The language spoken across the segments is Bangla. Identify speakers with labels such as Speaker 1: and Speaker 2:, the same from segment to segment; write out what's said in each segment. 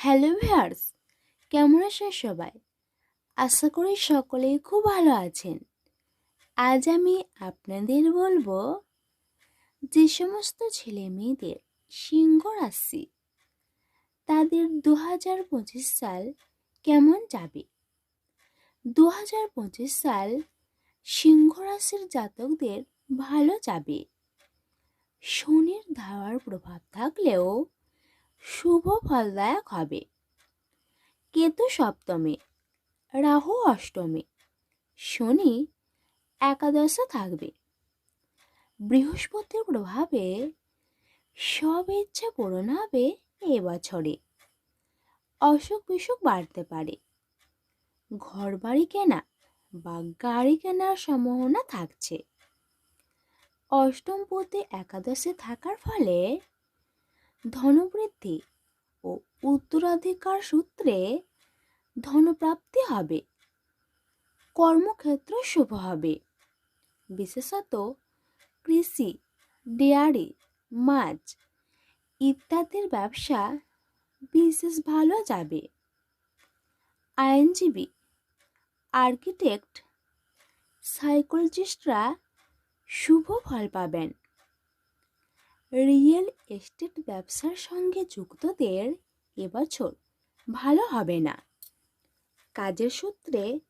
Speaker 1: হ্যালো ভিউয়ার্স, কেমন আছেন সবাই? আশা করি সকলেই খুব ভালো আছেন। আজ আমি আপনাদের বলব যে সমস্ত ছেলে মেয়েদের সিংহ রাশি, তাদের দু হাজার পঁচিশ সাল কেমন যাবে? দু হাজার পঁচিশ সাল সিংহ রাশির জাতকদের ভালো যাবে। শনির ধাওয়ার প্রভাব থাকলেও শুভ ফলদায়ক হবে। কেতু সপ্তমে, রাহু অষ্টমে, শনি একাদশে থাকবে। বৃহস্পতির প্রভাবে সব ইচ্ছা পূরণ হবে এবছরে। অসুখ বিসুখ বাড়তে পারে। ঘর বাড়ি কেনা বা গাড়ি কেনার সম্ভাবনা থাকছে। অষ্টমপতি একাদশে থাকার ফলে ধনবৃদ্ধি ও উত্তরাধিকার সূত্রে ধনপ্রাপ্তি হবে। কর্মক্ষেত্র শুভ হবে। বিশেষত কৃষি, ডেয়ারি, মাছ ইত্যাদির ব্যবসা বিশেষ ভালো যাবে। আইনজীবী, আর্কিটেক্ট, সাইকোলজিস্টরা শুভ ফল পাবেন। রিয়েল এস্টেট ব্যবসার সঙ্গে যুক্তদের এবছর ভালো হবে না। কাজের সূত্রে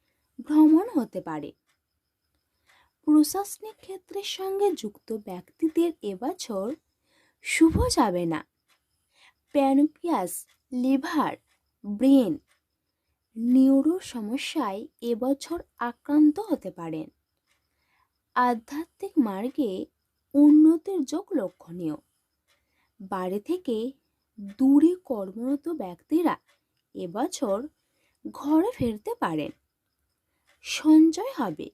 Speaker 1: ভ্রমণ হতে পারে। প্রশাসনিক ক্ষেত্রের সঙ্গে যুক্ত ব্যক্তিদের এবছর শুভ যাবে না। প্যানক্রিয়াস লিভার ব্রেন নিউরো সমস্যায় এবছর আক্রান্ত হতে পারেন। আধ্যাত্মিক মার্গে উন্নতির যোগ লক্ষণীয়। বাড়ি থেকে দূরে কর্মরত ব্যক্তিরা এবছর ঘরে ফেরতে পারেন। সঞ্চয় হবে।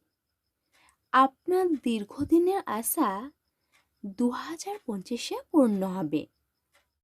Speaker 1: আপনার দীর্ঘদিনের আশা দু হাজার পঁচিশে পূর্ণ হবে।